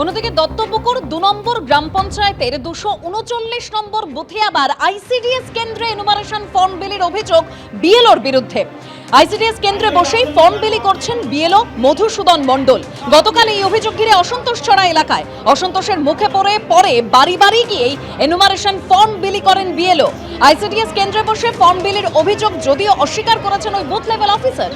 অন্যদিকে দত্তপুকুর দু নম্বর গ্রাম পঞ্চায়েতের দুশো উনচল্লিশ নম্বর বুথে আবার আইসিডিএস কেন্দ্রে এনুমারেশন ফর্ম বিলির অভিযোগ বিএলওর বিরুদ্ধে। আইসিডিএস কেন্দ্রে বসেই ফর্ম বিলি করছেন বিএলও মধুসূদন মণ্ডল। গতকাল এই অভিযোগ ঘিরে অসন্তোষ ছড়া এলাকায়। অসন্তোষের মুখে পড়ে পরে বাড়ি বাড়ি গিয়েই এনুমারেশন ফর্ম বিলি করেন বিএলও। আইসিডিএস কেন্দ্রে বসে ফর্ম বিলির অভিযোগ যদিও অস্বীকার করেছেন ওই বুথ লেভেল অফিসার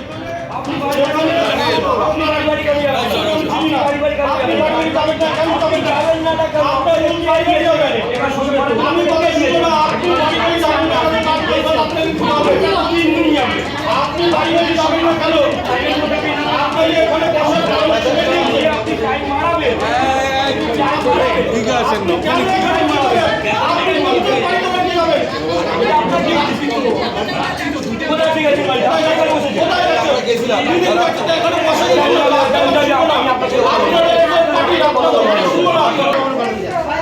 ঠিক আছে না ওখানে কি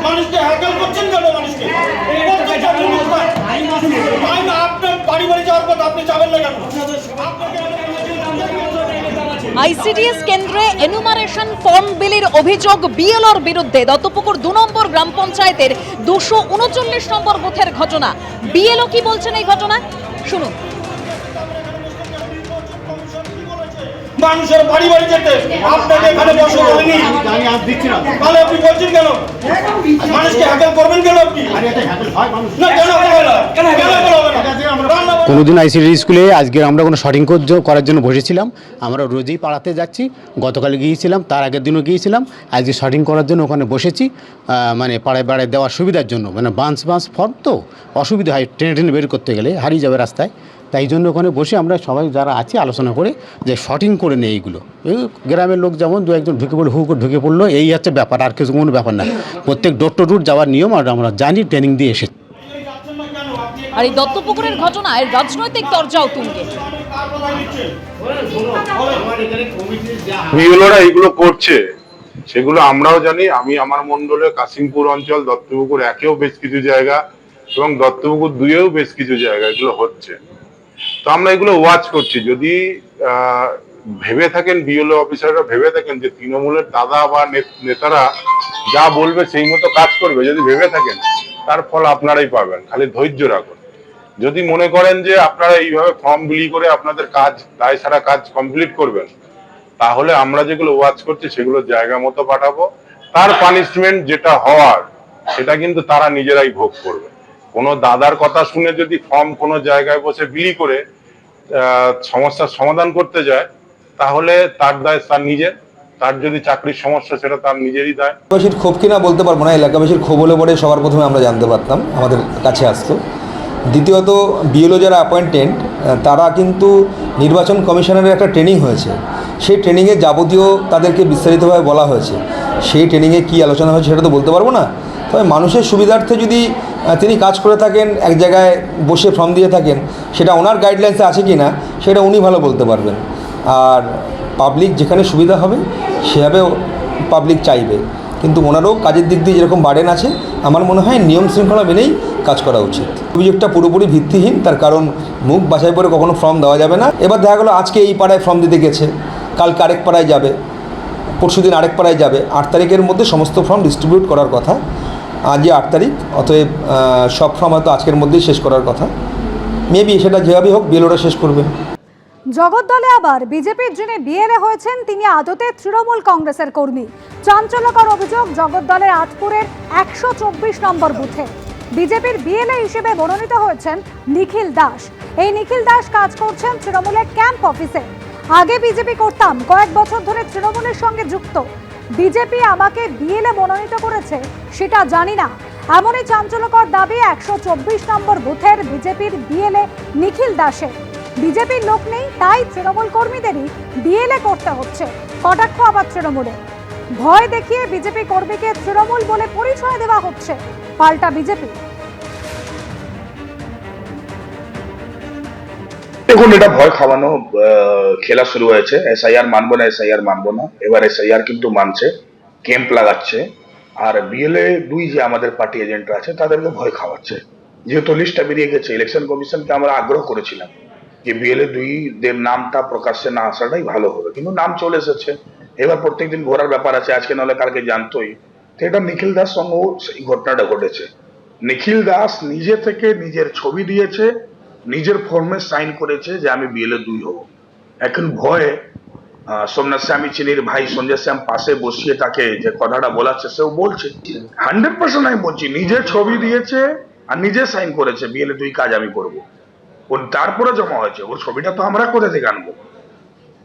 মানুষকে হ্যাকেল করছেন কেন মানুষকে? করতে চাচ্ছেন না। তাই না, আপনার বাড়ি বাড়ি যাওয়ার কথা আপনি যাবেন না কেন? আইসিডিএস কেন্দ্রে এনুমারেশন ফর্ম বিলির অভিযোগ বিএলওর বিরুদ্ধে। দত্তপুকুর দু নম্বর গ্রাম পঞ্চায়েতের দুশো উনচল্লিশ নম্বর বুথের ঘটনা। বিএলও কি বলছেন এই ঘটনা শুনুন। মানুষের বাড়ি বাড়ি যেতে আপনাকে এখানে বসে বলেনি। আমি আজ দিচ্ছি না। তাহলে আপনি বলছেন কেন? মানুষকে হ্যাকেল করবেন কেন আপনি? হয় না কেন হবে না? কেন কোনোদিন আইসিডি স্কুলে আজকে আমরা কোনো শটিং করার জন্য বসেছিলাম। আমরা রোজই পাড়াতে যাচ্ছি। গতকাল গিয়েছিলাম তার আগের দিনও গিয়েছিলাম। আজকে শটিং করার জন্য ওখানে বসেছি। মানে পাড়ায় পাড়ায় দেওয়ার সুবিধার জন্য। মানে বাঁশ বাঁশ ফর্ম তো অসুবিধা হয়। ট্রেনে ট্রেনে বের করতে গেলে হারিয়ে যাবে রাস্তায়। তাই জন্য ওখানে বসে আমরা সবাই যারা আছি আলোচনা করে যে শটিং করে নেই এইগুলো। এই গ্রামের লোক যেমন দু একজন ঢুকে পড়ল হু করে ঢুকে পড়ল এই হচ্ছে ব্যাপার আর কিছু কোনো ব্যাপার না। প্রত্যেক ডোর টু রুট যাওয়ার নিয়ম আর আমরা জানি ট্রেনিং দিয়ে এসেছি। আর এই দত্তপুকুরের ঘটনায় রাজনৈতিক দরজাও তুঙ্গে। বিএলওরা এইগুলো করছে সেগুলো আমরাও জানি। আমি আমার মন্ডলে কাশিমপুর অঞ্চল দত্তপুকুর একেও বেশ কিছু জায়গা এবং দত্তপুকুর দুইয়েও বেশ কিছু জায়গা এগুলো হচ্ছে। তো আমরা এগুলো ওয়াচ করছি। যদি ভেবে থাকেন বিএলও অফিসাররা ভেবে থাকেন যে তৃণমূলের দাদা বা নেতারা যা বলবে সেই মতো কাজ করবে, যদি ভেবে থাকেন, তার ফল আপনারাই পাবেন। খালি ধৈর্য রাখুন। যদি মনে করেন যে আপনারা এইভাবে ফর্ম বিলি করে আপনাদের কাজ, দায় সারা কাজ কমপ্লিট করবেন, তাহলে আমরা যেগুলো ওয়াচ করছি, সেগুলো জায়গা মতো পাঠাবো। তার পানিশমেন্ট যেটা হওয়ার, সেটা কিন্তু তারা নিজেরাই ভোগ করবে। কোনো দাদার কথা শুনে যদি ফর্ম কোনো জায়গায় বসে বিলি করে সমস্যার সমাধান করতে যায়, তাহলে তার দায় তার নিজের। তার যদি চাকরির সমস্যা, সেটা তার নিজেরই দায়। এলাকাবাসীর ক্ষোভ কিনা বলতে পারব না। এলাকাবাসীর ক্ষোভ হলে পরে সবার প্রথমে আমরা জানতে পারতাম, আমাদের কাছে আসতো। দ্বিতীয়ত, বিএলও যারা অ্যাপয়েন্টেন্ট তারা কিন্তু নির্বাচন কমিশনের একটা ট্রেনিং হয়েছে। সেই ট্রেনিংয়ে যাবতীয় তাদেরকে বিস্তারিতভাবে বলা হয়েছে। সেই ট্রেনিংয়ে কী আলোচনা হয়েছে সেটা তো বলতে পারব না। তবে মানুষের সুবিধার্থে যদি তিনি কাজ করে থাকেন, এক জায়গায় বসে ফর্ম দিয়ে থাকেন, সেটা ওনার গাইডলাইন্সে আছে কি না সেটা উনি ভালো বলতে পারবেন। আর পাবলিক যেখানে সুবিধা হবে সেভাবে পাবলিক চাইবে। কিন্তু ওনারও কাজের দিক দিয়ে যেরকম বার্ডেন আছে, আমার মনে হয় নিয়ম শৃঙ্খলা মেনেই কাজ করা উচিত। অভিযোগটা পুরোপুরি ভিত্তিহীন, তার কারণ মুখ বাছাই করে কখনো ফর্ম দেওয়া যাবে না। এবার দেখা গেলো, আজকে এই পাড়ায় ফর্ম দিতে গেছে, কালকে আরেক পাড়ায় যাবে, পরশুদিন আরেক পাড়ায় যাবে, আট তারিখের মধ্যে সমস্ত ফর্ম ডিস্ট্রিবিউট করার কথা। আজই আট তারিখ, অতএব সব ফর্ম হয়তো আজকের মধ্যেই শেষ করার কথা। মেবি সেটা যেভাবে হোক বিএলওরা শেষ করবে। জগদ্দলে আবার বিজেপির যিনি বিএলএ হয়েছেন, তিনি আদতে তৃণমূল কংগ্রেসের কর্মী। চাঞ্চল্যকর অভিযোগ জগদ্দলের আতপুরের একশো চব্বিশ নম্বর বুথে। বিজেপির বিএলএ হিসেবে মনোনীত হয়েছেন নিখিল দাস। এই নিখিল দাস কাজ করছেন তৃণমূলের ক্যাম্প অফিসে। আগে বিজেপি করতাম, কয়েক বছর ধরে তৃণমূলের সঙ্গে যুক্ত। বিজেপি আমাকে বিএলএ মনোনীত করেছে, সেটা জানি না। এমনই চাঞ্চল্যকর দাবি একশো চব্বিশ নম্বর বুথের বিজেপির বিএলএ নিখিল দাসে বিজেপির লোক নেই, তাই তৃণমূল কর্মীদেরই বিএলএ করতে হচ্ছে। কটাক্ষ আবার তৃণমূলে। ভয় দেখিয়ে বিজেপি কর্মীকে তৃণমূল বলে পরিচয় দেওয়া হচ্ছে, পাল্টা বিজেপি। দেখুন, এটা ভয় খাওয়ানো খেলা শুরু হয়েছে। এসআইআর মানবো না এসআইআর মানবো না। এবার এসআইআর কিন্তু মানছে, ক্যাম্প লাগাচ্ছে। আর বিএলএ দুই যে আমাদের পার্টি এজেন্টরা আছে, তাদেরকে ভয় খাওয়াচ্ছে। যেহেতু লিস্টটা বেরিয়ে গেছে ইলেকশন কমিশনকে আমরা আগ্রহ করেছিলাম যে বিএলএ দুই দের নামটা প্রকাশ্যে না আসাটাই ভালো হবে। কিন্তু নাম চলে এসেছে। এবার প্রত্যেকদিন ঘোরার ব্যাপার আছে, আজকে নাহলে কালকে জানতোই। তো এটা নিখিল দাস সঙ্গেও সেই ঘটনাটা ঘটেছে। নিখিল দাস নিজে থেকে নিজের ছবি দিয়েছে নিজের ফর্মে সাইন করেছে যে আমি বিএলএ দুই হব। এখন ভয়ে সোমনাথ স্বামী চিনির ভাই সঞ্জয় শ্যাম পাশে বসিয়ে তাকে যে কথাটা বলাচ্ছে সেও বলছে। হান্ড্রেড পার্সেন্ট আমি বলছি নিজে ছবি দিয়েছে আর নিজে সাইন করেছে বিএলএ দুই কাজ আমি করব। ওর তারপরে জমা হয়েছে ওর ছবিটা তো আমরা কোথা থেকে আনব?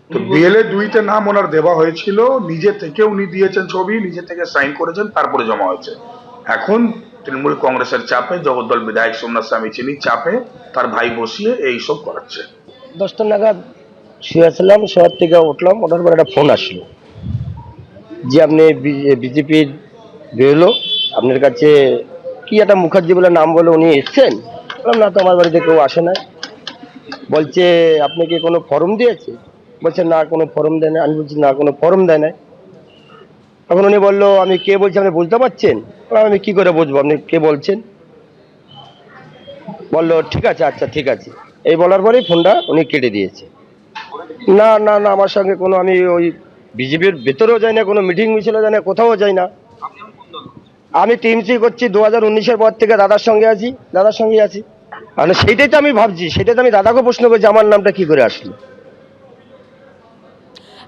তো বিএলএ দুইতে নাম ওনার দেওয়া হয়েছিল নিজে থেকে উনি দিয়েছেন ছবি নিজে থেকে সাইন করেছেন তারপরে জমা হয়েছে। এখন তৃণমূল কংগ্রেসের চাপে, জগদ্দল বিধায়ক সোমনাথ স্বামী চিনি চাপে, তার ভাই বসিয়ে এইসব করাচ্ছে। দশটা নাগাদ শুয়েছিলাম শহর থেকে উঠলাম, ওঠার পর একটা ফোন আসলো। যে আপনি বিজেপির বেরোলো আপনার কাছে কি একটা মুখার্জি বলে নাম বলে উনি এসছেন? বললাম, না তো আমার বাড়িতে কেউ আসে না। বলছে, আপনি কি কোনো ফর্ম দিয়েছে বলছে, না, কোনো ফর্ম দেয় না আমি বলছি, না, কোনো ফর্ম দেয় না তখন উনি বলল, আমি কে বলছি আপনি বুঝতে পারছেন? আমি কি করে বুঝব? আপনি কে বলছেন? বলল, ঠিক আছে আচ্ছা ঠিক আছে। এই বলার পরেই ফোনটা উনি কেটে দিয়েছে। না না না, আমার সঙ্গে কোনো, আমি ওই বিজেপির ভেতরেও যাই না, কোনো মিটিং মিছিলও যাই না, কোথাও যাই না। আমি টিএমসি করছি, দু হাজার উনিশের পর থেকে দাদার সঙ্গে আছি, দাদার সঙ্গে আছি। মানে সেইটাই তো আমি ভাবছি সেটাই তো আমি দাদাকে প্রশ্ন করছি, আমার নামটা কি করে আসলো?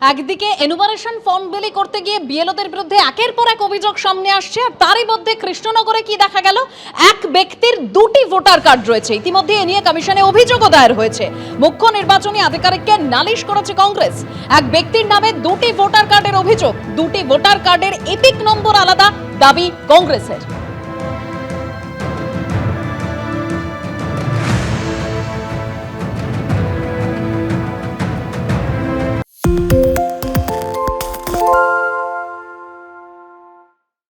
একদিকে এনুমারেশন ফর্ম বিলি করতে গিয়ে বিএলওদের বিরুদ্ধে একের পর এক অভিযোগ সামনে আসছে, আর তারই মধ্যে কৃষ্ণনগরে কি দেখা গেল? এক ব্যক্তির দুটি ভোটার কার্ড রয়েছে। ইতিমধ্যে এ নিয়ে কমিশনে অভিযোগও দায়ের হয়েছে। মুখ্য নির্বাচনী আধিকারিককে নালিশ করেছে কংগ্রেস। এক ব্যক্তির নামে দুটি ভোটার কার্ডের অভিযোগ। দুটি ভোটার কার্ডের এপিক নম্বর আলাদা দাবি কংগ্রেসের।